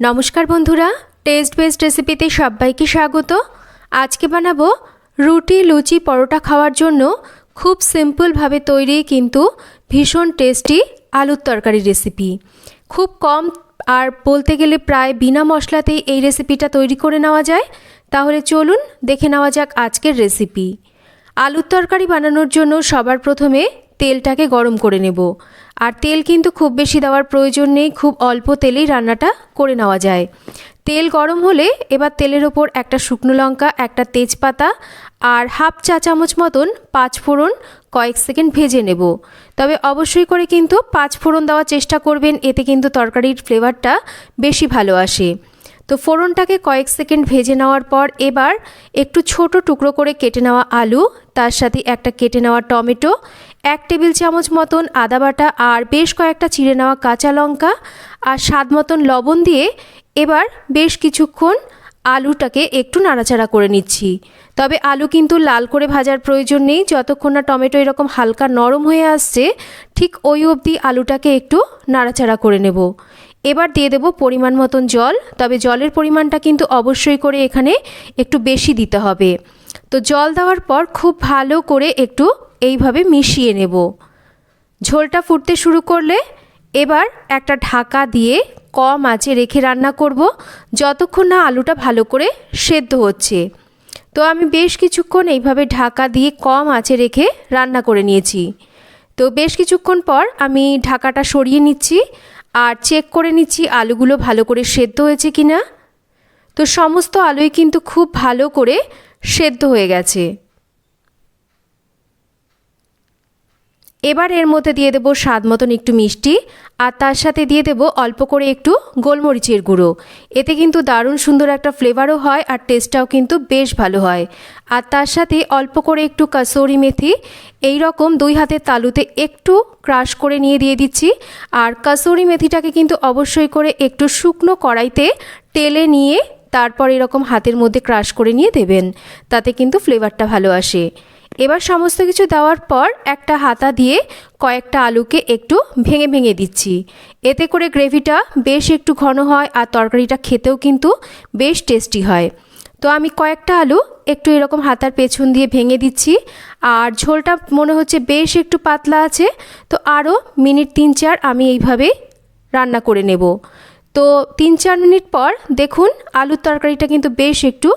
নমস্কার বন্ধুরা test best রেসিপিতে সবাইকে স্বাগত। আজকে বানাবো রুটি লুচি পরোটা খাওয়ার জন্য খুব সিম্পলভাবে তৈরি কিন্তু ভীষণ টেস্টি আলুর তরকারি রেসিপি খুব কম আর বলতে গেলে প্রায় বিনা মশলাতেই এই রেসিপিটা তৈরি করে নেওয়া যায়। তাহলে চলুন দেখে নেওয়া যাক আজকের রেসিপি আলুর তরকারি বানানোর জন্য সবার প্রথমে তেলটাকে গরম করে নেব। আর তেল কিন্তু খুব বেশি দেওয়ার প্রয়োজন নেই, খুব অল্প তেলেই রান্নাটা করে নেওয়া যায়। তেল গরম হলে এবার তেলের ওপর একটা শুকনো লঙ্কা, একটা তেজপাতা আর হাফ চা চামচ মতন পাঁচ ফোড়ন কয়েক সেকেন্ড ভেজে নেব। তবে অবশ্যই করে কিন্তু পাঁচ ফোড়ন দেওয়ার চেষ্টা করবেন, এতে কিন্তু তরকারির ফ্লেভারটা বেশি ভালো আসে। তো ফোড়নটাকে কয়েক সেকেন্ড ভেজে নেওয়ার পর এবার একটু ছোট টুকরো করে কেটে নেওয়া আলু, তার সাথে একটা কেটে নেওয়া টমেটো, এক টেবিল চামচ মতন আদা বাটা আর বেশ কয়েকটা চিড়ে নেওয়া কাঁচা লঙ্কা আর স্বাদ মতন লবণ দিয়ে এবার বেশ কিছুক্ষণ আলুটাকে একটু নাড়াচাড়া করে নিচ্ছি। তবে আলু কিন্তু লাল করে ভাজার প্রয়োজন নেই, যতক্ষণ না টমেটো এরকম হালকা নরম হয়ে আসছে, ঠিক ওই অবধি আলুটাকে একটু নাড়াচাড়া করে নেব। এবার দিয়ে দেব পরিমাণ মতন জল। তবে জলের পরিমাণটা কিন্তু অবশ্যই করে এখানে একটু বেশি দিতে হবে। তো জল দেওয়ার পর খুব ভালো করে একটু এইভাবে মিশিয়ে নেব। ঝোলটা ফুটতে শুরু করলে এবার একটা ঢাকা দিয়ে কম আঁচে রেখে রান্না করব। যতক্ষণ না আলুটা ভালো করে সেদ্ধ হচ্ছে। তো আমি বেশ কিছুক্ষণ এইভাবে ঢাকা দিয়ে কম আঁচে রেখে রান্না করে নিয়েছি। তো বেশ কিছুক্ষণ পর আমি ঢাকাটা সরিয়ে নিচ্ছি। আর চেক করে নিচ্ছি আলুগুলো ভালো করে সেদ্ধ হয়েছে কি না তো সমস্ত আলুই কিন্তু খুব ভালো করে সেদ্ধ হয়ে গেছে। এবার এর মধ্যে দিয়ে দেবো স্বাদ মতন একটু মিষ্টি, আর তার সাথে দিয়ে দেবো অল্প করে একটু গোলমরিচের গুঁড়ো। এতে কিন্তু দারুণ সুন্দর একটা ফ্লেভারও হয় আর টেস্টটাও কিন্তু বেশ ভালো হয়। আর তার সাথে অল্প করে একটু কাসৌরি মেথি, এই রকম দুই হাতের তালুতে একটু ক্রাশ করে নিয়ে দিয়ে দিচ্ছি। আর কাসৌরি মেথিটাকে কিন্তু অবশ্যই করে একটু শুকনো কড়াইতে তেলে নিয়ে তারপর এরকম হাতের মধ্যে ক্রাশ করে নিয়ে দেবেন। তাতে কিন্তু ফ্লেভারটা ভালো আসে। এবার সমস্ত কিছু দেওয়ার পর একটা হাতা দিয়ে কয়েকটা আলুকে একটু ভেঙে ভেঙে দিচ্ছি। এতে করে গ্রেভিটা বেশ একটু ঘন হয় আর তরকারিটা খেতেও কিন্তু বেশ টেস্টি হয়। তো আমি কয়েকটা আলু একটু এরকম হাতার পেছন দিয়ে ভেঙে দিচ্ছি আর ঝোলটা মনে হচ্ছে বেশ একটু পাতলা আছে। তো আরও মিনিট তিন চার আমি এইভাবেই রান্না করে নেব। তো তিন চার মিনিট পর দেখুন আলুর তরকারিটা কিন্তু বেশ একটু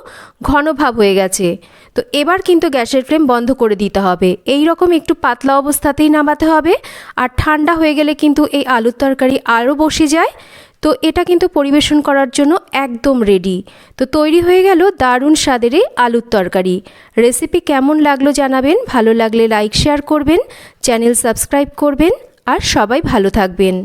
ঘন ভাব হয়ে গেছে। তো এবার কিন্তু গ্যাসের ফ্লেম বন্ধ করে দিতে হবে। এই রকম একটু পাতলা অবস্থাতেই নামাতে হবে। আর ঠান্ডা হয়ে গেলে কিন্তু এই আলুর তরকারি আরও বসে যায়। তো এটা কিন্তু পরিবেশন করার জন্য একদম রেডি তো তৈরি হয়ে গেল দারুণ স্বাদের এই আলুর তরকারি। রেসিপি কেমন লাগল জানাবেন, ভালো লাগলে লাইক শেয়ার করবেন চ্যানেল সাবস্ক্রাইব করবেন, আর সবাই ভালো থাকবেন।